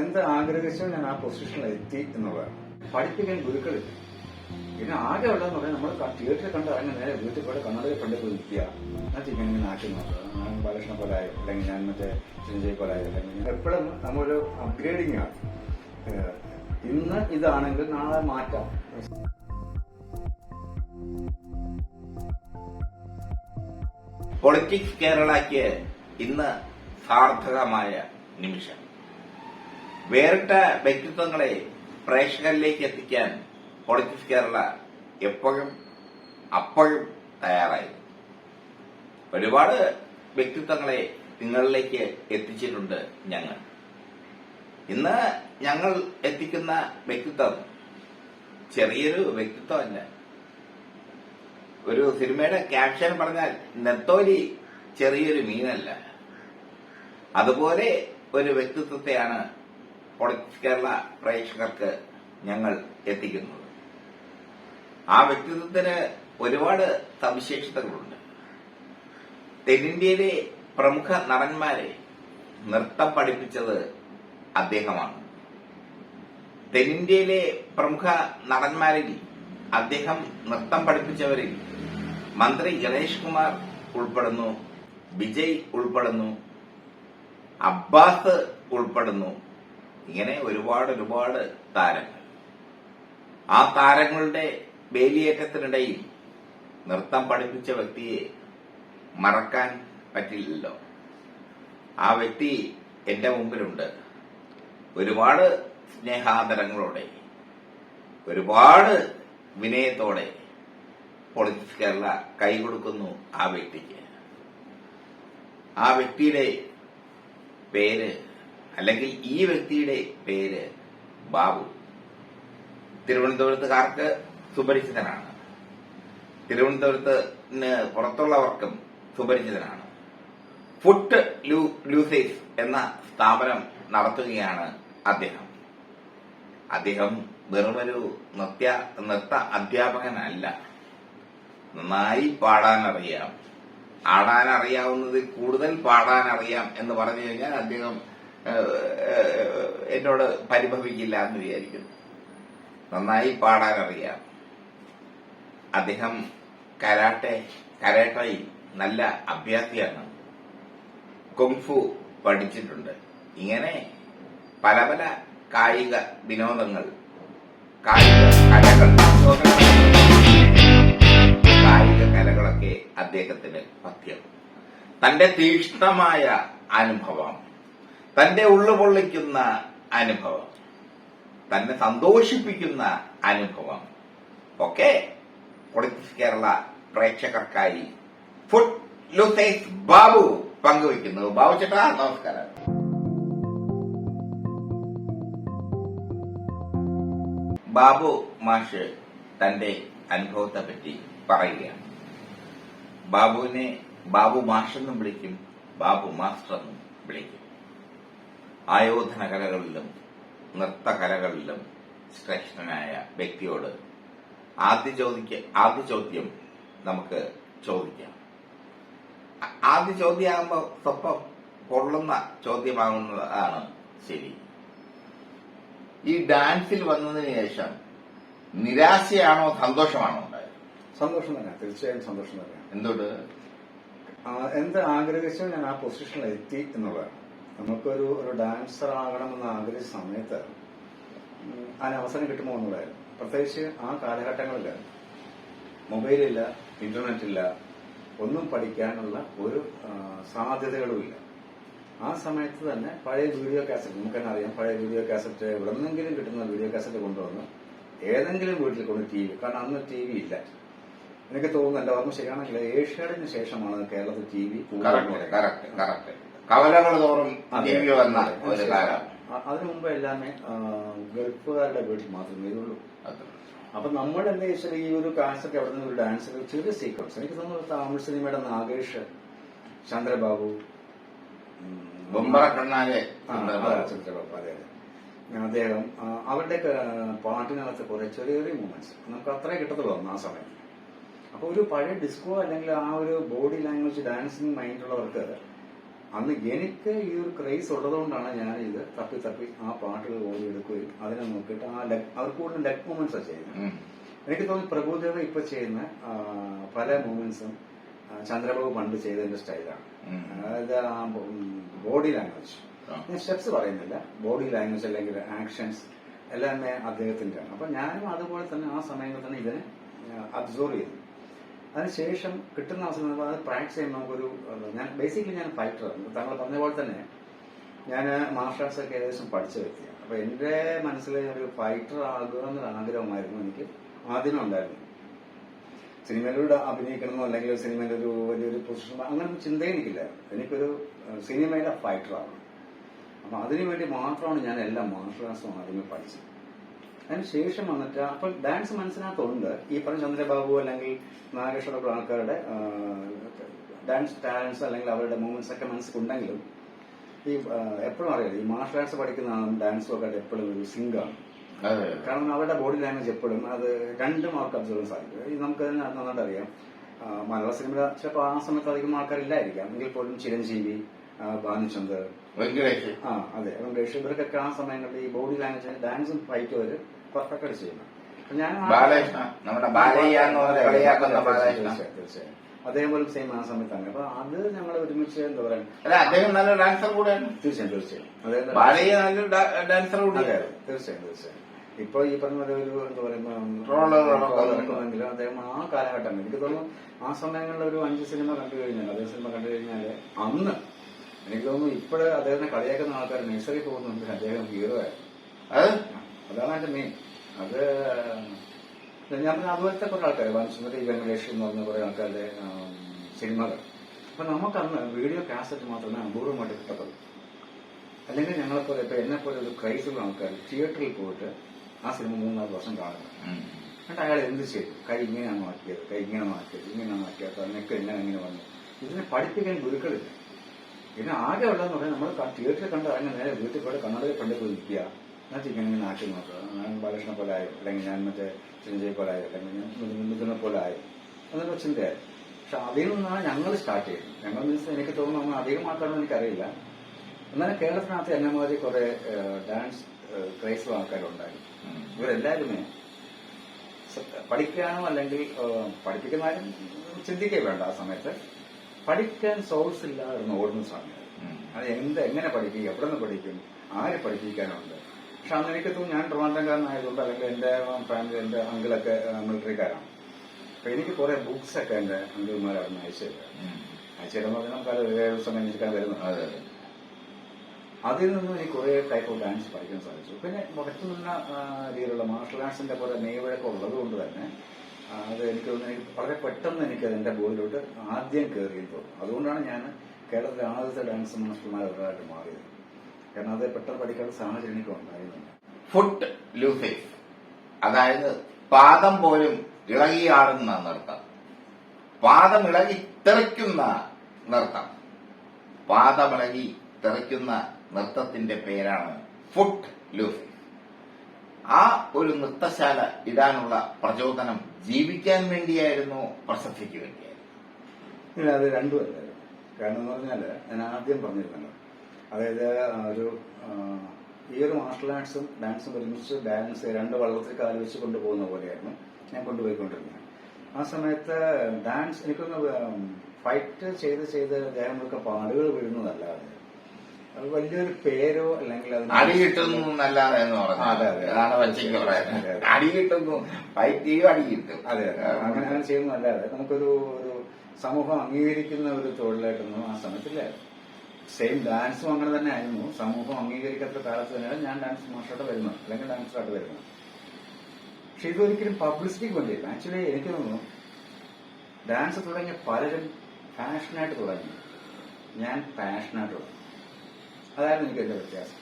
എന്ത് ആഗ്രഹിച്ചോ ഞാൻ ആ പൊസിഷനിൽ എത്തി എന്നുള്ളതാണ്. പഠിപ്പിക്കാൻ ഗുരുക്കളില്ല. പിന്നെ ആകെ ഉള്ളതെന്ന് പറഞ്ഞാൽ നമ്മൾ തിയേറ്ററിൽ കണ്ട് ഇറങ്ങി നേരെ വീട്ടിൽ പോയി കണ്ണടയിൽ കണ്ടു പോയി നിൽക്കുക എന്നിട്ട് ഇങ്ങനെ ആക്കി നോക്കുക. ഞാൻ ബാലകൃഷ്ണ പോലെ ആയി അല്ലെങ്കിൽ ഞാൻ മറ്റേ ചിരഞ്ജയ് പോലെ ആയി അല്ലെങ്കിൽ എപ്പോഴും നമ്മളൊരു അപ്ഗ്രേഡിംഗ് ആണ്. ഇന്ന് ഇതാണെങ്കിൽ നാളെ മാറ്റാം. പൊളിറ്റിക്സ് കേരളയ്ക്ക് ഇന്ന് സാർത്ഥകമായ നിമിഷം. വേറിട്ട വ്യക്തിത്വങ്ങളെ പ്രേക്ഷകരിലേക്ക് എത്തിക്കാൻ പൊളിറ്റിക്സ് കേരള എപ്പോഴും അപ്പോഴും തയ്യാറായി. ഒരുപാട് വ്യക്തിത്വങ്ങളെ നിങ്ങളിലേക്ക് എത്തിച്ചിട്ടുണ്ട് ഞങ്ങൾ. ഇന്ന് ഞങ്ങൾ എത്തിക്കുന്ന വ്യക്തിത്വം ചെറിയൊരു വ്യക്തിത്വമല്ല. ഒരു സിനിമയുടെ ക്യാപ്ഷൻ പറഞ്ഞാൽ നെത്തോലി ചെറിയൊരു മീനല്ല. അതുപോലെ ഒരു വ്യക്തിത്വത്തെയാണ് പൊളിറ്റിക്സ് കേരള പ്രേക്ഷകർക്ക് ഞങ്ങൾ എത്തിക്കുന്നത് ആ വ്യക്തിത്വത്തിന് ഒരുപാട് സവിശേഷതകളുണ്ട്. തെന്നിന്ത്യയിലെ പ്രമുഖ നടന്മാരെ നൃത്തം പഠിപ്പിച്ചത് അദ്ദേഹമാണ്. തെന്നിന്ത്യയിലെ പ്രമുഖ നടന്മാരിൽ അദ്ദേഹം നൃത്തം പഠിപ്പിച്ചവരിൽ മന്ത്രി ഗണേഷ് കുമാർ ഉൾപ്പെടുന്നു വിജയ് ഉൾപ്പെടുന്നു അബ്ബാസ് ഉൾപ്പെടുന്നു ഇങ്ങനെ ഒരുപാട് ഒരുപാട് താരങ്ങൾ. ആ താരങ്ങളുടെ വേലിയേറ്റത്തിനിടയിൽ നൃത്തം പഠിപ്പിച്ച വ്യക്തിയെ മറക്കാൻ പറ്റില്ലല്ലോ. ആ വ്യക്തി എന്റെ മുമ്പിലുണ്ട്. ഒരുപാട് സ്നേഹാദരങ്ങളോടെ ഒരുപാട് വിനയത്തോടെ പൊളിറ്റിക്സ് കേരള കൈകൊടുക്കുന്നു ആ വ്യക്തിക്ക്. ആ വ്യക്തിയുടെ പേര് അല്ലെങ്കിൽ ഈ വ്യക്തിയുടെ പേര് ബാബു. തിരുവനന്തപുരത്തുകാർക്ക് സുപരിചിതനാണ്. തിരുവനന്തപുരത്ത് പുറത്തുള്ളവർക്കും സുപരിചിതനാണ്. ഫുട്ട് ലൂസേഴ്സ് എന്ന സ്ഥാപനം നടത്തുകയാണ് അദ്ദേഹം. അദ്ദേഹം വെറുമൊരു നൃത്യ നൃത്ത അധ്യാപകനല്ല. നന്നായി പാടാനറിയാം. ആടാനറിയാവുന്നതിൽ കൂടുതൽ പാടാനറിയാം എന്ന് പറഞ്ഞു കഴിഞ്ഞാൽ അദ്ദേഹം എന്നോട് പരിഭവിക്കില്ല എന്ന് വിചാരിക്കുന്നു നന്നായി പാടാൻ അറിയാം അദ്ദേഹം കരാട്ടെ കരാട്ടയിൽ നല്ല അഭ്യാസിയാണ്. കുങ്ഫു പഠിച്ചിട്ടുണ്ട്. ഇങ്ങനെ പല പല കായിക വിനോദങ്ങൾ കായിക കായിക കലകളൊക്കെ അദ്ദേഹത്തിന് പത്യം തന്റെ തീക്ഷ്ണമായ അനുഭവം. തന്റെ ഉള്ളു പൊള്ളിക്കുന്ന അനുഭവം തന്നെ സന്തോഷിപ്പിക്കുന്ന അനുഭവം. ഒക്കെ പൊളിറ്റിക്സ് കേരള പ്രേക്ഷകർക്കായി ഫുഡ് ലുസൈസ് ബാബു പങ്കുവയ്ക്കുന്നു. ബാബു ചേട്ടാ നമസ്കാരം. ബാബു മാഷ് തന്റെ അനുഭവത്തെ പറ്റി പറയുകയാണ്. ബാബുവിനെ ബാബു മാഷെന്നും വിളിക്കും ബാബു മാസ്റ്റർ എന്നും വിളിക്കും. ആയോധന കലകളിലും നൃത്തകലകളിലും ശ്രേഷ്ഠനായ വ്യക്തിയോട് ആദ്യ ചോദിക്ക ആദ്യ ചോദ്യം നമുക്ക് ചോദിക്കാം. ആദ്യ ചോദ്യമാകുമ്പോൾ സ്വപ്പം കൊള്ളുന്ന ചോദ്യമാകുന്നതാണ് ശരി. ഈ ഡാൻസിൽ വന്നതിന് ശേഷം നിരാശയാണോ സന്തോഷമാണോ ഉണ്ടായത്? സന്തോഷം തന്നെ തീർച്ചയായും സന്തോഷം തന്നെയാണ് എന്തുകൊണ്ട് എന്ത് ആഗ്രഹിച്ചോ ഞാൻ ആ പൊസിഷനിൽ എത്തി എന്നുള്ളതാണ്. നമുക്കൊരു ഒരു ഡാൻസർ ആകണമെന്ന് ആഗ്രഹിച്ച സമയത്ത് അതിനവസരം കിട്ടുമോ എന്നുള്ളതായിരുന്നു. പ്രത്യേകിച്ച് ആ കാലഘട്ടങ്ങളിൽ മൊബൈലില്ല ഇന്റർനെറ്റ് ഇല്ല ഒന്നും പഠിക്കാനുള്ള ഒരു സാധ്യതകളുമില്ല ആ സമയത്ത് തന്നെ പഴയ വീഡിയോ കാസറ്റ് നമുക്ക് തന്നെ അറിയാം പഴയ വീഡിയോ കാസറ്റ് എവിടെന്നെങ്കിലും കിട്ടുന്ന വീഡിയോ കാസറ്റ് കൊണ്ടുവന്ന് ഏതെങ്കിലും വീട്ടിൽ കൊണ്ട് ടി വി കാരണം അന്ന് ടി വി ഇല്ല. എനിക്ക് തോന്നുന്നു എന്റെ ഓർമ്മ ശരിയാണെങ്കിൽ ഏഷ്യാഡിന് ശേഷമാണ് കേരളത്തിൽ ടി വി കൂടുതൽ കവലകൾ തോറും ദിവ്യ വന്നാൽ വന്ന ഒരു കാലം. അതിനു മുമ്പ് എല്ലാമേ ഗൾഫുകാരുടെ വീട്ടിൽ മാത്രമേ ഇതുള്ളൂ. അത്. അപ്പൊ നമ്മൾ എന്താ വെച്ചാൽ ഈ ഒരു കാസറ്റ് അവിടെ നിന്ന് ഒരു ഡാൻസ് ചെറിയ സീക്വൻസ് എനിക്ക് തോന്നുന്നു തമിഴ് സിനിമയുടെ നാഗേഷ് ചന്ദ്രബാബു ഉം, ബൊമ്പറ കണ്ണാലെ ആ, അതെ, ചന്ദ്രബാബു. അതെ അതെ. അദ്ദേഹം അവരുടെ പാട്ടിനകത്ത് കുറെ ചെറിയ ചെറിയ മൂമെന്റ്സ് നമുക്ക് അത്രേ കിട്ടത്തുള്ളൂ ആ സമയത്ത് അപ്പൊ ഒരു പഴയ ഡിസ്കോ അല്ലെങ്കിൽ ആ ഒരു ബോഡി ലാംഗ്വേജ് ഡാൻസിങ് മൈൻഡ് ഉള്ളവർക്ക് അന്ന് എനിക്ക് ഈ ഒരു ക്രൈസ് ഉള്ളതുകൊണ്ടാണ് ഞാൻ ഇത് തപ്പി തപ്പി ആ പാട്ടുകൾ ഓടി എടുക്കുകയും അതിനെ നോക്കിയിട്ട് ആ ലക് അവർ കൂടുതൽ ലെഗ് മൂവ്മെന്റ്സ് ചെയ്യുന്നത്. എനിക്ക് തോന്നുന്നു പ്രഭുദേവ ഇപ്പൊ ചെയ്യുന്ന പല മൂവ്മെന്റ്സും ചന്ദ്രബാബു പണ്ട് ചെയ്തതിന്റെ സ്റ്റൈലാണ്. അതായത് ആ ബോഡി ലാംഗ്വേജ് ആ. ഞാൻ സ്റ്റെപ്സ് പറയുന്നില്ല. ബോഡി ലാംഗ്വേജ് അല്ലെങ്കിൽ ആക്ഷൻസ് എല്ലാം തന്നെ അദ്ദേഹത്തിന്റെയാണ്. അപ്പൊ ഞാനും അതുപോലെ തന്നെ ആ സമയങ്ങളിൽ തന്നെ ഇതിനെ അബ്സോർവ് ചെയ്തു അതിനുശേഷം കിട്ടുന്ന അവസരം അത് പ്രാക്ടീസ് ചെയ്യുമ്പോൾ നമുക്കൊരു ഞാൻ ബേസിക്കലി ഞാൻ ഫൈറ്ററാണ് താങ്കൾ പറഞ്ഞ പോലെ തന്നെ ഞാൻ മാർഷൽ ആർട്സ് ഒക്കെ ഏകദേശം പഠിച്ച വ്യക്തിയാണ്. അപ്പൊ എന്റെ മനസ്സിൽ ഒരു ഫൈറ്റർ ആകുക എന്നൊരു ആഗ്രഹമായിരുന്നു എനിക്ക് ആദ്യമേ ഉണ്ടായിരുന്നു സിനിമയിലൂടെ അഭിനയിക്കണമെന്നോ അല്ലെങ്കിൽ സിനിമയിൽ ഒരു വലിയൊരു പൊസിഷൻ അങ്ങനെ ചിന്തയും എനിക്കില്ല എനിക്കൊരു സിനിമയിലെ ഫൈറ്റർ ആവണം അപ്പൊ അതിനുവേണ്ടി മാത്രമാണ് ഞാൻ എല്ലാ മാർഷൽ ആർട്സും ആദ്യമേ പഠിച്ചത്. അതിനുശേഷം വന്നിട്ട് അപ്പൊ ഡാൻസ് മനസ്സിനകത്തുണ്ട്. ഈ പറഞ്ഞ ചന്ദ്രബാബു അല്ലെങ്കിൽ നാഗേശ്വര ആൾക്കാരുടെ ഡാൻസ് ടാലൻസ് അല്ലെങ്കിൽ അവരുടെ മൂവ്മെന്റ്സ് ഒക്കെ മനസ്സിലുണ്ടെങ്കിലും ഈ എപ്പോഴും അറിയാം. ഈ മാർഷൽ ആർട്സ് പഠിക്കുന്ന ഡാൻസും ഒക്കെ എപ്പോഴും ഒരു സിങ്കാണ് ആണ്. കാരണം അവരുടെ ബോഡി ലാംഗ്വേജ് എപ്പോഴും അത് രണ്ടും അവർക്ക് അബ്സർവ് ചെയ്യാൻ സാധിക്കും. നമുക്ക് തന്നെ നന്നായിട്ട് അറിയാം. മലയാള സിനിമ ചിലപ്പോൾ ആ സമയത്ത് അധികം ആൾക്കാരില്ലായിരിക്കാം. എങ്കിൽ പോലും ചിരഞ്ജീവി ഭാനുചന്ദർ ആ അതെ വെങ്കടേഷ്. ഇവർക്കൊക്കെ ആ സമയങ്ങളിൽ ഈ ബോഡി ലാംഗ്വേജ് ഡാൻസും ഫൈറ്റും അവർ പെർഫെക്റ്റ് ആയിട്ട് ചെയ്യുന്നത് ഞാൻ ബാലകൃഷ്ണ നമ്മുടെ ബാലയ്യ എന്ന് പറഞ്ഞ കളിയാക്കുന്ന ബാലകൃഷ്ണ. തീർച്ചയായും, തീർച്ചയായും. അതേപോലെ സെയിം ആ സമയത്താണ്. അപ്പൊ അത് ഞങ്ങൾ ഒരുമിച്ച് എന്താ പറയാ അല്ല അദ്ദേഹം നല്ല ഡാൻസർ കൂടെയാണ്. തീർച്ചയായും തീർച്ചയായും. അതായത് ബാലയ്യ നല്ല ഡാൻസർ അതെ തീർച്ചയായും തീർച്ചയായും. ഇപ്പൊ ഈ പറഞ്ഞ പോലെ ഒരു എന്താ പറയുക അദ്ദേഹം ആ കാലഘട്ടം എനിക്ക് തോന്നുന്നു ആ സമയങ്ങളിൽ ഒരു അഞ്ച് സിനിമ കണ്ടു കഴിഞ്ഞാൽ അതേ സിനിമ കണ്ടു കഴിഞ്ഞാൽ അന്ന് എനിക്ക് തോന്നുന്നു ഇപ്പോഴേ അദ്ദേഹത്തിനെ കളിയാക്കുന്ന ആൾക്കാർ നഴ്സറി പോകുന്നുണ്ട്. അദ്ദേഹം ഹീറോ ആയിരുന്നു അതാണ് എന്റെ മെയിൻ അത് ഞാൻ പറഞ്ഞ അതുപോലത്തെ കുറെ ആൾക്കാർ വംശമതി വെങ്കടേഷ് എന്ന് പറഞ്ഞ കുറെ ആൾക്കാരുടെ സിനിമകൾ. അപ്പൊ നമുക്കന്ന് വീഡിയോ കാസറ്റ് മാത്രമേ അപൂർവമായിട്ട് കിട്ടത്തുള്ളൂ. അല്ലെങ്കിൽ ഞങ്ങളെപ്പോലെ ഇപ്പൊ എന്നെ പോലെ ഒരു ക്രൈസുള്ള ആൾക്കാർ തിയേറ്ററിൽ പോയിട്ട് ആ സിനിമ മൂന്നാൽ വർഷം കാണുന്നു. എന്നിട്ട് അയാൾ എന്ത് ചെയ്തു? കൈ ഇങ്ങനെയാണ് മാറ്റിയത് കൈ ഇങ്ങനെ മാറ്റിയത് ഇങ്ങനെ മാറ്റിയത് നെക്ക് എങ്ങനെ ഇങ്ങനെ വന്നു. ഇതിനെ പഠിപ്പിക്കാൻ ഗുരുക്കളില്ല. പിന്നെ ആകെ ഉള്ളതെന്ന് പറഞ്ഞാൽ നമ്മൾ തിയേറ്ററിൽ കണ്ട് അങ്ങനെ നേരെ വീട്ടിൽ പോയി കണ്ണടയിൽ കണ്ടു പോയി നിൽക്കുക. ഇങ്ങനെ ഇങ്ങനെ ആക്കി നോക്കുക ഞാൻ ബാലകൃഷ്ണനെ പോലെ ആയോ. അല്ലെങ്കിൽ ഞാൻ മറ്റേ ചിഞ്ചയെ പോലെ ആയോ. അല്ലെങ്കിൽ ഞാൻ മിഥുനെ പോലെ ആയോ. എന്നൊക്കെ ചിന്തയായി പക്ഷെ അതിൽ നിന്നാണ് ഞങ്ങൾ സ്റ്റാർട്ട് ചെയ്തത്. ഞങ്ങൾ മീൻസ് എനിക്ക് തോന്നുന്നു നമ്മൾ അധികം ആൾക്കാരൊന്നും എനിക്കറിയില്ല. എന്നാലും കേരളത്തിനകത്ത് എന്നെ മാതിരി കുറെ ഡാൻസ് ക്രൈസ്തവ ആൾക്കാരുണ്ടായി. ഇവരെല്ലാവരുമേ പഠിക്കാനും അല്ലെങ്കിൽ പഠിപ്പിക്കുന്നാലും ചിന്തിക്കേ വേണ്ട ആ സമയത്ത്. പഠിക്കാൻ സോഴ്സ് ഇല്ലാതെ ഓടുന്ന സമയം. അത് എന്ത് എങ്ങനെ പഠിക്കും എവിടെ നിന്ന് പഠിക്കും ആരെ പഠിപ്പിക്കാനുണ്ട് പക്ഷെ അന്ന് എനിക്ക് തോന്നുന്നു ഞാൻ ട്രിവാൻഡ്രംകാരനായതുകൊണ്ട് അല്ലെങ്കിൽ എന്റെ ഫാമിലി എന്റെ അങ്കിളൊക്കെ മിലിറ്ററിക്കാരാണ് അപ്പൊ എനിക്ക് കുറെ ബുക്സ് ഒക്കെ എന്റെ അങ്കിൾമാരായിരുന്നു അയച്ചു തരുന്നത് ഉം. അയച്ചു തരുമ്പോൾ നമുക്ക് അത് ഏഴ് ദിവസം അന്വേഷിക്കാൻ വരുന്നത് അതെ അതെ. അതിൽ നിന്നും എനിക്ക് കുറെ ടൈപ്പ് ഓഫ് ഡാൻസ് പഠിക്കാൻ സാധിച്ചു. പിന്നെ നിന്ന ആ, രീതിയിലുള്ള മാർഷൽ ആർട്സിന്റെ പോലെ നെയ്വഴക്കം ഉള്ളത് കൊണ്ട് തന്നെ അത് എനിക്ക് തോന്നുന്നു എനിക്ക് വളരെ പെട്ടെന്ന് എനിക്ക് എന്റെ ബോഡിലോട്ട് ആദ്യം കയറിയിട്ടുള്ളൂ തോന്നുന്നു അതുകൊണ്ടാണ് ഞാൻ കേരളത്തിലെ ആദ്യത്തെ ഡാൻസ് മാസ്റ്റർമാർ ഒരാളായിട്ട് മാറിയത്. കാരണം അത് പെട്ടെന്ന് പഠിക്കാത്ത സാഹചര്യം എനിക്ക് ഉണ്ടായിരുന്നില്ല. ഫുട്ട് അതായത് പാദം പോലും ഇളകിയാടുന്ന നൃത്തം. പാദം ഇളകി തെറിക്കുന്ന നൃത്തം. പാദമിളകി തെറിക്കുന്ന നൃത്തത്തിന്റെ പേരാണ് ഫുട്ട് ലൂഫ് ആ ഒരു നൃത്തശാല ഇടാനുള്ള പ്രചോദനം ജീവിക്കാൻ വേണ്ടിയായിരുന്നു പ്രശസ്തിക്ക് വേണ്ടിയായിരുന്നു. അത് രണ്ടും കാരണം എന്ന് പറഞ്ഞാൽ ഞാൻ ആദ്യം പറഞ്ഞിരുന്നല്ലോ അതായത് ഒരു ഈ ഒരു മാർഷൽ ആർട്സും ഡാൻസും ഒരുമിച്ച് ബാലൻസ് രണ്ട് വള്ളത്തിൽ കാൽ വെച്ച് കൊണ്ടുപോകുന്ന പോലെയായിരുന്നു ഞാൻ കൊണ്ടുപോയിക്കൊണ്ടിരുന്നത്. ആ സമയത്ത് ഡാൻസ് എനിക്കൊന്ന് ഫൈറ്റ് ചെയ്ത് ചെയ്ത് ദേഹമൊക്കെ പാടുകൾ വീഴുന്നതല്ലാതെ. അത് വലിയൊരു പേരോ അല്ലെങ്കിൽ അടി കിട്ടുന്നു അല്ലാതെ അടി കിട്ടുന്നു. ഫൈറ്റ് ചെയ്യും അടി കിട്ടും. അതെ അതെ. അങ്ങനെ അങ്ങനെ ചെയ്യുന്നതല്ലാതെ നമുക്കൊരു ഒരു സമൂഹം അംഗീകരിക്കുന്ന ഒരു തൊഴിലായിട്ടൊന്നും ആ സമയത്തില്ല സെയിം ഡാൻസും അങ്ങനെ തന്നെ ആയിരുന്നു. സമൂഹം അംഗീകരിക്കാത്ത കാലത്ത് തന്നെയാണ് ഞാൻ ഡാൻസ് മാസ്റ്ററായിട്ട് വരുന്നത്. അല്ലെങ്കിൽ ഡാൻസറായിട്ട് വരുന്നത്. പക്ഷെ ഇതൊരിക്കലും പബ്ലിസിറ്റിക്ക് വേണ്ടിയില്ല. ആക്ച്വലി എനിക്ക് തോന്നുന്നു ഡാൻസ് തുടങ്ങിയ പലരും പാഷനായിട്ട് തുടങ്ങി. ഞാൻ പാഷനായിട്ട് തുടങ്ങി. അതായിരുന്നു എനിക്ക് എന്റെ വ്യത്യാസം.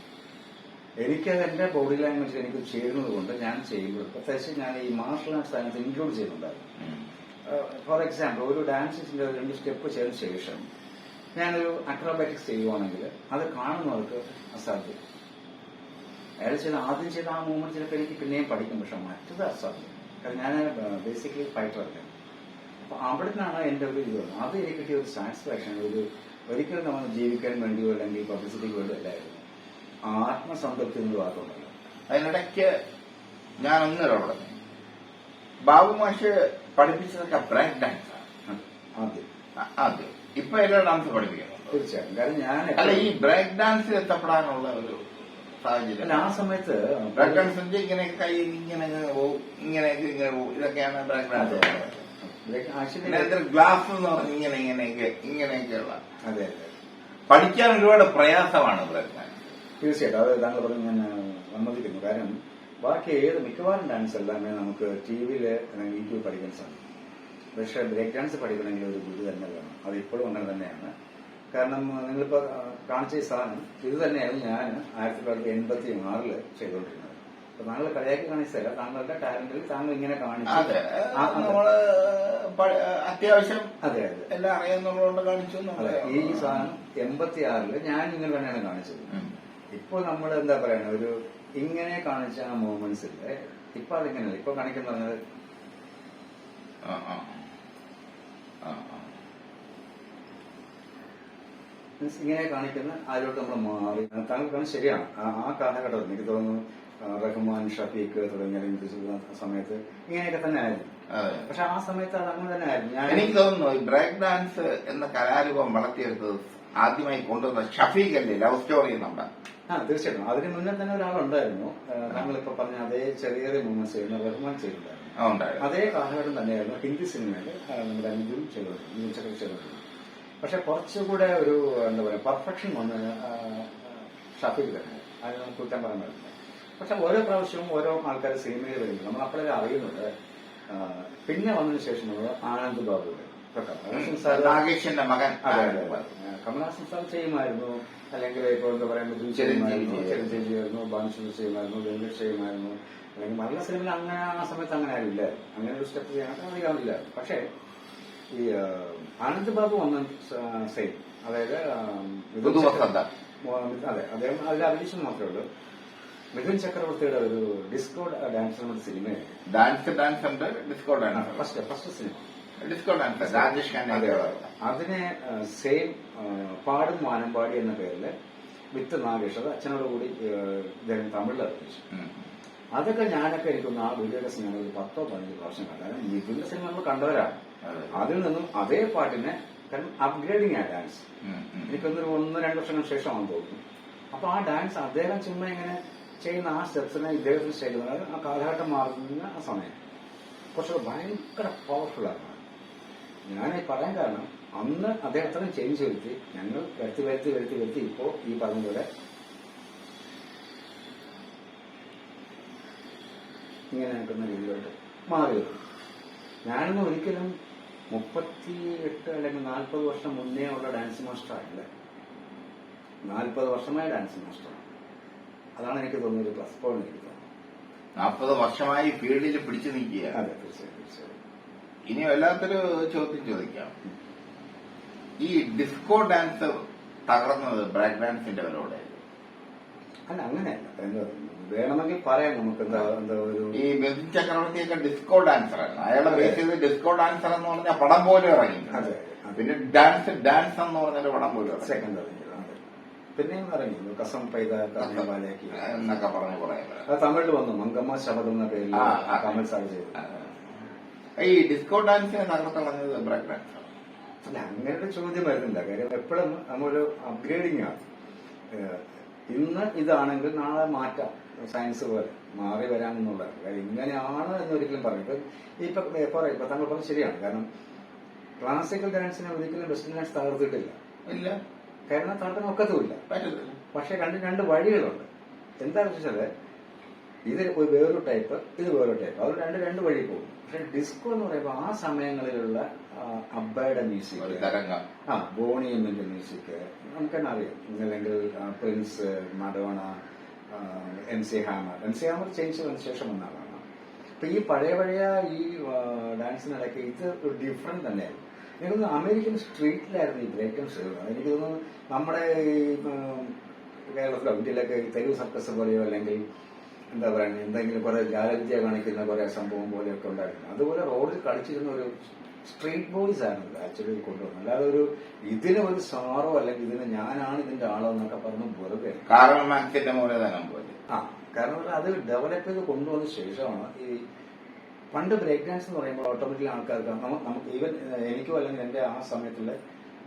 എനിക്കത് എന്റെ ബോഡി ലാംഗ്വേജ് എനിക്ക് ചേരുന്നത് കൊണ്ട് ഞാൻ ചെയ്യുമ്പോൾ പ്രത്യേകിച്ച് ഞാൻ ഈ മാർഷൽ ആർട്സ് അതിനകത്ത് ഇൻക്ലൂഡ് ചെയ്യുന്നുണ്ടായിരുന്നു. ഫോർ എക്സാമ്പിൾ ഒരു ഡാൻസിന്റെ രണ്ട് സ്റ്റെപ്പ് ചെയ്ത ശേഷം ഞാനൊരു അക്രോബാറ്റിക്സ് ചെയ്യുവാണെങ്കിൽ അത് കാണുന്നവർക്ക് അസാധ്യം. അയാൾ ചെയ്ത ആദ്യം ചെയ്ത ആ മൂവ്മെന്റ് ചിലപ്പോൾ എനിക്ക് പിന്നെയും പഠിക്കും പക്ഷെ മറ്റത് അസാധ്യം. കാരണം ഞാൻ ബേസിക്കലി ഫൈറ്റർ അല്ല. അപ്പൊ അവിടെ നിന്നാണ് എന്റെ ഒരു ഇത്. അത് എനിക്ക് കിട്ടിയ ഒരു സാറ്റിസ്ഫാക്ഷൻ ഒരു ഒരിക്കലും നമ്മൾ ജീവിക്കാൻ വേണ്ടിയോ അല്ലെങ്കിൽ പബ്ലിസിറ്റിക്ക് വേണ്ടി അല്ലായിരുന്നു ആത്മസംതൃപ്തി എന്ന് വാക്കുണ്ടല്ലോ അതിനിടയ്ക്ക് ഞാൻ ഒന്നിട പറഞ്ഞു ബാബു മാഷ് പഠിപ്പിച്ചതൊക്കെ ബ്രേക്ക് ഡാൻസ് ആദ്യം. ആദ്യം. ഇപ്പൊ എല്ലാ ഡാൻസ് പഠിപ്പിക്കണം തീർച്ചയായും. കാരണം ഞാൻ അല്ല ഈ ബ്രേക്ക് ഡാൻസിൽ എത്തപ്പെടാനുള്ള ഒരു സാഹചര്യം. അല്ല ആ സമയത്ത് ബ്രേക്ക് ഡാൻസ് ഇങ്ങനെ കൈ ഇങ്ങനെ ഇങ്ങനെ പോവും ഇങ്ങനെ ഇങ്ങനെ പോവും ഇതൊക്കെയാണ് ബ്രേക്ക് ഡാൻസ് ഗ്ലാസ് എന്ന് പറഞ്ഞ ഇങ്ങനെ ഇങ്ങനെയൊക്കെ ഇങ്ങനെയൊക്കെയുള്ള. അതെ അതെ. പഠിക്കാൻ ഒരുപാട് പ്രയാസമാണ് ബ്രേക്ക് ഡാൻസ് തീർച്ചയായിട്ടും. അത് താങ്കൾ പറഞ്ഞ് ഞാൻ സമ്മതിക്കുന്നു. കാരണം ബാക്കി ഏത് മിക്കവാറും ഡാൻസ് എല്ലാമേ നമുക്ക് ടി വിയിൽ അല്ലെങ്കിൽ യൂട്യൂബ് പഠിക്കാൻ സാധിക്കും. പക്ഷേ ബ്രേക്ക് ഡാൻസ് പഠിക്കണമെങ്കിൽ ഒരു ഗുരു തന്നെ വേണം. അത് ഇപ്പോഴും അങ്ങനെ തന്നെയാണ്. കാരണം നിങ്ങളിപ്പോൾ കാണിച്ച ഈ സാധനം ഇത് തന്നെയാണ് ഞാൻ ആയിരത്തി തൊള്ളായിരത്തി എൺപത്തി ആറിൽ ചെയ്തുകൊണ്ടിരുന്നത്. അപ്പൊ താങ്കൾ കളിയാക്കി കാണിച്ചല്ല താങ്കളുടെ ടാലന്റിൽ താങ്കൾ ഇങ്ങനെ കാണിച്ചു. നമ്മൾ അത്യാവശ്യം അതെ അതെ. എല്ലാം അറിയാന്നുള്ളതുകൊണ്ട് കാണിച്ചു ഈ സാധനം എൺപത്തി ആറിൽ ഞാൻ ഇങ്ങനെ തന്നെയാണ് കാണിച്ചത്. ഇപ്പൊ നമ്മൾ എന്താ പറയണ ഒരു ഇങ്ങനെ കാണിച്ച ആ മൂവ്മെന്റ്സ് ഇല്ലേ? ഇപ്പൊ അതിങ്ങനെയല്ല? ഇപ്പൊ കാണിക്കുന്ന പറഞ്ഞത്. മീൻസ് ഇങ്ങനെ കാണിക്കുന്ന ആരോട്ട് നമ്മൾ മാറി താങ്കൾക്കാണ് ശരിയാണ്. ആ കാലഘട്ടത്തിൽ എനിക്ക് തോന്നുന്നു റഹ്മാൻ ഷഫീഖ് തുടങ്ങിയ സമയത്ത് ഇങ്ങനെയൊക്കെ തന്നെ ആയിരുന്നു. പക്ഷെ ആ സമയത്ത് അത് അങ്ങനെ തന്നെ ആയിരുന്നു. ഞാൻ എനിക്ക് തോന്നുന്നു ഈ ബ്രേക്ക് ഡാൻസ് എന്ന കലാരൂപം വളർത്തിയെടുത്തത് ആദ്യമായി കൊണ്ടുവന്ന ഷഫീഖ് അല്ലേ? ലവ് സ്റ്റോറി നമ്മുടെ ആ തീർച്ചയായിട്ടും. അതിന് മുന്നേ തന്നെ ഒരാളുണ്ടായിരുന്നു. താങ്കൾ ഇപ്പൊ പറഞ്ഞ അതേ ചെറിയ ചെറിയ മൂവ്മെന്റ്സ് ചെയ്യുന്ന റഹ്മാൻ ചെയ്തിട്ടുണ്ടായിരുന്നു അതേ കാലഘട്ടം തന്നെയായിരുന്നു ഹിന്ദി സിനിമയിൽ നമ്മുടെ അഞ്ചും ചെയ്തു ചക്രവർത്തി ചെയ്തിട്ടുണ്ട് പക്ഷെ കുറച്ചുകൂടെ ഒരു എന്താ പറയുക പെർഫെക്ഷൻ വന്ന് ആ, ഷഫീഖ് തന്നെ. അത് നമുക്ക് കുറ്റം പറയാൻ പറ്റില്ല പക്ഷെ ഓരോ പ്രാവശ്യവും ഓരോ ആൾക്കാർ സിനിമയിൽ വരുമ്പോൾ നമ്മൾ അപ്പോഴേ അറിയുന്നത് പിന്നെ വന്നതിന് ശേഷം നമ്മൾ ആനന്ദ് ബാബുവിടെ നാഗേഷിന്റെ മകൻ. കമലഹാസൻ സാർ ചെയ്യുമായിരുന്നു. അല്ലെങ്കിൽ ഇപ്പോൾ എന്താ പറയുക ചിരഞ്ജീവി. ചെയ്യുമായിരുന്നു ബാൻസുൽ ചെയ്യുമായിരുന്നു വെങ്കട് ചെയ്യുമായിരുന്നു. അല്ലെങ്കിൽ മലയാള സിനിമയിൽ അങ്ങനെ ആ സമയത്ത് അങ്ങനെ ആരില്ല അങ്ങനെ ഒരു സ്റ്റെപ്പ് ചെയ്യാനൊക്കെ അറിയാവില്ല പക്ഷേ ഈ ആനന്ദ് ബാബു വന്ന സെയിം അതായത് അതെ. അദ്ദേഹം അതിൽ അഭിനയിച്ചത് മാത്രമേ ഉള്ളൂ. മിഥുൻ ചക്രവർത്തിയുടെ ഒരു ഡിസ്കോ ഡാൻസ് എന്ന സിനിമയാണ് ഡാൻസ് ഡാൻസ് ഉണ്ട് ഡിസ്കോ ഡാൻസ് ഫസ്റ്റ് ഫസ്റ്റ് സിനിമ ഡിസ്കോ ഡാൻസ് രാജേഷ് അതിനെ സെയിം പാടും മാനമ്പാടി എന്ന പേരിൽ വിത്ത് നാഗേഷ് അത് അച്ഛനോട് കൂടി ഇദ്ദേഹം തമിഴിൽ അഭിനയിച്ചു. അതൊക്കെ ഞാനൊക്കെ എനിക്കൊന്ന് ആ വീഡിയോയുടെ സിനിമ ഒരു പത്തോ പതിനഞ്ച് പ്രാവശ്യം കണ്ടാലും ഈ ഇതിന്റെ സിനിമ നമ്മൾ കണ്ടവരാണ് അതിൽ നിന്നും അതേ പാട്ടിനെ കാരണം അപ്ഗ്രേഡിങ് ആ ഡാൻസ് എനിക്കൊന്നൊരു ഒന്ന് രണ്ട് വർഷങ്ങൾക്ക് ശേഷമാണെന്ന് തോന്നുന്നു. അപ്പൊ ആ ഡാൻസ് അദ്ദേഹം ചുമ്മാ ഇങ്ങനെ ചെയ്യുന്ന ആ സ്റ്റെപ്സിനെ ഇദ്ദേഹത്തിന് സ്റ്റൈൽ ആ കാലഘട്ടം മാറുന്ന ആ സമയം കുറച്ചുകൂടെ ഭയങ്കര പവർഫുൾ ആണ്. ഞാൻ ഈ പറയാൻ കാരണം അന്ന് അദ്ദേഹം അത്രയും ചേഞ്ച് വരുത്തി ഞങ്ങൾ വരുത്തി വരുത്തി വരുത്തി വരുത്തി ഇപ്പോ ഈ പറഞ്ഞ പോലെ ഇങ്ങനെ കിട്ടുന്ന രീതിയിലോട്ട് മാറി വരും. ഞാനൊന്നും ഒരിക്കലും മുപ്പത്തി എട്ട് അല്ലെങ്കിൽ നാൽപ്പത് വർഷം മുന്നേ ഉള്ള ഡാൻസ് മാസ്റ്റർ ആയില്ല നാൽപ്പത് വർഷമായ ഡാൻസ് മാസ്റ്റർ. അതാണ് എനിക്ക് തോന്നിയത് പ്ലസ് പോയിന്റ് എനിക്ക് തോന്നുന്നത്. നാൽപ്പത് വർഷമായി ഫീൽഡിൽ പിടിച്ചു നിൽക്കുക അതെ തീർച്ചയായും തീർച്ചയായും. ഇനി വല്ലാത്തൊരു ചോദ്യം ചോദിക്കാം. ഈ ഡിസ്കോ ഡാൻസ് തകർന്നത് ബ്രേക്ക് ഡാൻസിന്റെ വരോടെ അല്ല അങ്ങനെയല്ല. എന്താ വേണമെങ്കിൽ പറയാം നമുക്ക് എന്താ എന്താ ഒരു ഈ ബിപിൻ ചക്രവർത്തിയൊക്കെ ഡിസ്കോ ഡാൻസർ ആണ്. അയാളെ ബേസ് ചെയ്ത് ഡിസ്കോ ഡാൻസർ എന്ന് പറഞ്ഞാൽ പടം പോലും ഇറങ്ങി അതെ. പിന്നെ ഡാൻസ് ഡാൻസ് എന്ന് പറഞ്ഞൊരു പടം പോലും ഇറങ്ങി സെക്കൻഡ് പിന്നെയും അറിഞ്ഞു കസം പൈത കർണവാലയാക്കി. എന്നൊക്കെ പറഞ്ഞു പറയാം അത് തമിഴിൽ വന്നു മങ്കമ്മ ശബദം എന്ന പേരിൽ. കമൽ സാർ ചെയ്തു. ഈ ഡിസ്കോ ഡാൻസിനെ തകർത്തളഞ്ഞത് ബ്രേക്ക് ഡാൻസ് അല്ല അങ്ങനെ ഒരു ചോദ്യം വരുന്നില്ല. കാര്യം എപ്പോഴും നമ്മളൊരു അപ്ഗ്രേഡിംഗ് ആണ്. ഇന്ന് ഇതാണെങ്കിൽ നാളെ മാറ്റാം. സയൻസ് പോലെ മാറി വരാമെന്നുള്ളത്. ഇങ്ങനെയാണ് എന്നൊരിക്കലും പറയും ഇപ്പൊ ഇപ്പൊ പറയാം ഇപ്പൊ താങ്കൾ പറഞ്ഞത് ശരിയാണ്. കാരണം ക്ലാസിക്കൽ ഡാൻസിനെ ഒരിക്കലും വെസ്റ്റേൺ ഡാൻസ് തകർത്തിട്ടില്ല. ഇല്ല. കാരണം തകർക്കാൻ ഒക്കത്തുമില്ല. പക്ഷെ രണ്ട് രണ്ട് വഴികളുണ്ട്. എന്താണെന്ന് വെച്ചാൽ ഇത് ഒരു വേറൊരു ടൈപ്പ് ഇത് വേറൊരു ടൈപ്പ് അത് രണ്ട് രണ്ട് വഴി പോകും. പക്ഷെ ഡിസ്കോ എന്ന് പറയുമ്പോൾ ആ സമയങ്ങളിലുള്ള അബ്ബയുടെ മ്യൂസിക് ആ ബോണി എമ്മിന്റെ മ്യൂസിക് നമുക്ക് തന്നെ അറിയാം അല്ലെങ്കിൽ Prince Madonna M C Hammer M C Hammer change വന്ന ശേഷം വന്ന ആളാണ് അപ്പൊ ഈ പഴയ പഴയ ഈ ഡാൻസിനിടയ്ക്ക് ഇത് ഒരു ഡിഫറെന്റ് തന്നെയായിരുന്നു എനിക്ക് അമേരിക്കൻ സ്ട്രീറ്റിലായിരുന്നു ഈ ബ്രേക്ക് ഡാൻസ് എനിക്ക് തോന്നുന്നു നമ്മുടെ ഈ കേരളത്തിലോ ഇന്ത്യയിലൊക്കെ തെരുവ് സർക്കസ് പോലെയോ അല്ലെങ്കിൽ എന്താ പറയുക എന്തെങ്കിലും കുറെ ജാലവിദ്യ കാണിക്കുന്ന കുറെ സംഭവം പോലെയൊക്കെ ഉണ്ടായിരുന്നു. അതുപോലെ റോഡിൽ കളിച്ചിരുന്ന ഒരു സ്ട്രീറ്റ് ബോയ്സ് ആണ് ആക്ച്വലി കൊണ്ടുവന്നത്. അല്ലാതെ ഒരു ഇതിന് ഒരു സാറോ അല്ലെങ്കിൽ ഇതിന് ഞാനാണ് ഇതിന്റെ ആളോ എന്നൊക്കെ പറഞ്ഞ് വെറുതെ. കാരണം മൂലധനം പോലെ ആ കാരണം അത് ഡെവലപ്പ് ചെയ്ത് കൊണ്ടുവന്ന ശേഷമാണ് ഈ പണ്ട് ബ്രേക്ക് ഡാൻസ് എന്ന് പറയുമ്പോൾ ഓട്ടോമാറ്റിക് ആൾക്കാർക്ക് നമുക്ക് ഈവൻ എനിക്കോ അല്ലെങ്കിൽ എന്റെ ആ സമയത്തുള്ള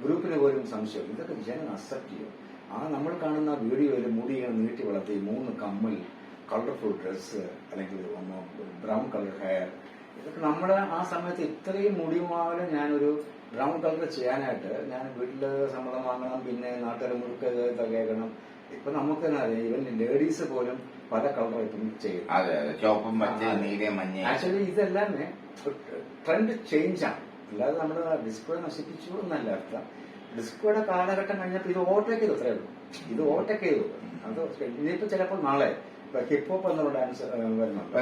ഗ്രൂപ്പിന് പോലും സംശയം. ഇതൊക്കെ ജനം അക്സെപ്റ്റ് ചെയ്യും. ആ നമ്മൾ കാണുന്ന വീഡിയോയിൽ മുടി നീട്ടി വളർത്തി മൂന്ന് കമ്മൽ കളർഫുൾ ഡ്രസ്സ് അല്ലെങ്കിൽ ഒന്ന് ബ്രൗൺ കളർ ഹെയർ ഇതൊക്കെ നമ്മുടെ ആ സമയത്ത് ഇത്രയും മുടിയുമാവലും ഞാനൊരു ബ്രൗൺ കളർ ചെയ്യാനായിട്ട് ഞാൻ വീട്ടിൽ സമ്മതം വാങ്ങണം പിന്നെ നാട്ടുകാർ മുറുക്ക് തകേക്കണം. ഇപ്പൊ നമുക്ക് തന്നെ അറിയാം ഈവൻ ലേഡീസ് പോലും പല കളർ ഇപ്പം ചെയ്യും. ആക്ച്വലി ഇതെല്ലാം ട്രെൻഡ് ചേഞ്ച് ആണ്. അല്ലാതെ നമ്മുടെ ഡിസ്കോ നശിപ്പിച്ചു എന്നല്ല അർത്ഥം. ഡിസ്കോയുടെ കാലഘട്ടം കഴിഞ്ഞപ്പോൾ ഇത് ഓവർടേക്ക് ചെയ്തു അത്രേ ഉള്ളൂ. ഇത് ഓവർടേക്ക് ചെയ്തു. അത് ഇനിയിപ്പോ ചിലപ്പോൾ നാളെ ഹിപ്പ് ഹോപ്പ് എന്നുള്ള ഡാൻസ് വരുന്നുണ്ട്.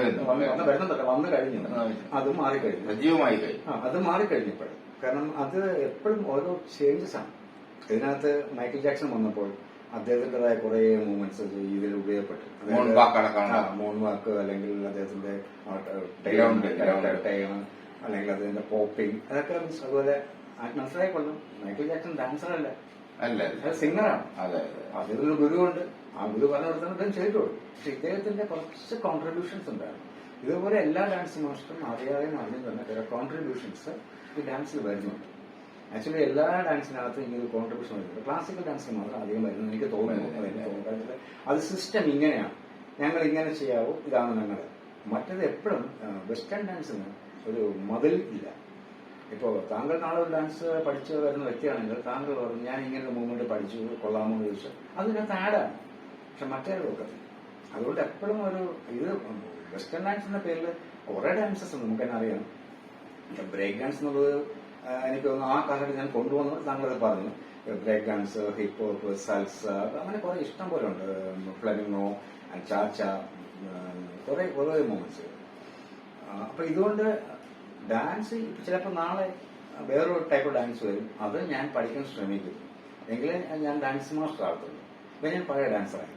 വരുന്നുണ്ടല്ലോ. വന്നു കഴിഞ്ഞു അത് മാറിക്കഴിഞ്ഞു. സജീവമായി കഴിഞ്ഞു. അത് മാറിക്കഴിഞ്ഞപ്പോൾ കാരണം അത് എപ്പോഴും ഓരോ ചേഞ്ചസ് ആണ്. ഇതിനകത്ത് മൈക്കിൾ ജാക്സൺ വന്നപ്പോൾ അദ്ദേഹത്തിന്റെതായ കുറെ മൂവ്മെന്റ്സ് ഇതിൽ ഉപയോഗപ്പെട്ടു. മൂൺ വാക്ക് അല്ലെങ്കിൽ അദ്ദേഹത്തിന്റെ. ടൈം അല്ലെങ്കിൽ അതിന്റെ പോപ്പിംഗ് അതൊക്കെ അതുപോലെ മനസ്സിലായിക്കൊള്ളും മൈക്കിൾ ജാക്സൺ ഡാൻസർ അല്ല. അല്ല സിംഗറാണ്. അതെ അതെ. അതിലൊരു ഗുരുവുണ്ട്. ആ ഗുരു പറഞ്ഞു ഇദ്ദേഹം ചെയ്തോളൂ. പക്ഷെ ഇദ്ദേഹത്തിന്റെ കുറച്ച് കോൺട്രിബ്യൂഷൻസ് ഉണ്ടായിരുന്നു. ഇതുപോലെ എല്ലാ ഡാൻസ് മാസ്റ്ററും അറിയാതെ അറിഞ്ഞു തന്നെ ചില കോൺട്രിബ്യൂഷൻസ് ഈ ഡാൻസിൽ വരുന്നുണ്ട്. ആക്ച്വലി എല്ലാ ഡാൻസിനകത്തും ഇങ്ങനെ ഒരു കോൺട്രിബ്യൂഷൻ വരുന്നുണ്ട്. ക്ലാസിക്കൽ ഡാൻസിന് മാത്രം അധികം വരുന്നത് എനിക്ക് തോന്നുന്നു. അത് സിസ്റ്റം ഇങ്ങനെയാണ്. ഞങ്ങൾ ഇങ്ങനെ ചെയ്യാവൂ ഇതാണ് ഞങ്ങൾ മറ്റത് എപ്പോഴും വെസ്റ്റേൺ ഡാൻസിന് ഒരു മതിൽ ഇല്ല. ഇപ്പോ താങ്കൾ നാളെ ഒരു ഡാൻസ് പഠിച്ചു വരുന്ന വ്യക്തിയാണെങ്കിൽ താങ്കൾ പറഞ്ഞു ഞാൻ ഇങ്ങനെ മൂവ്മെന്റ് പഠിച്ചു കൊള്ളാമോ എന്ന് ചോദിച്ചു. അതിനകത്ത് ആഡാണ് പക്ഷെ മറ്റേ ഒക്കത്തില്ല അതുകൊണ്ട് എപ്പോഴും ഒരു ഇത് വെസ്റ്റേൺ ഡാൻസ് എന്ന പേരിൽ കുറെ ഡാൻസസ് ഉണ്ട് നമുക്ക് തന്നെ അറിയാം ബ്രേക്ക് ഡാൻസ് എന്നുള്ളത് എനിക്ക് തോന്നുന്നു ആ കാലഘട്ടം ഞാൻ കൊണ്ടുവന്നത് താങ്കൾ അത് പറഞ്ഞു. Break dance hip hop salsa അങ്ങനെ കുറെ ഇഷ്ടം പോലെ ഉണ്ട്. ഫ്ലമിങ്ങോ ചാച്ച കുറെ കുറെ മൂവ്മെന്റ്സ് അപ്പൊ ഇതുകൊണ്ട് ഡാൻസ് ചിലപ്പോൾ നാളെ വേറൊരു ടൈപ്പ് ഡാൻസ് വരും. അത് ഞാൻ പഠിക്കാൻ ശ്രമിക്കും. എങ്കിലേ ഞാൻ ഡാൻസ് മാസ്റ്റർ ആകത്തുള്ളൂ ഇപ്പൊ ഞാൻ പഴയ ഡാൻസറായി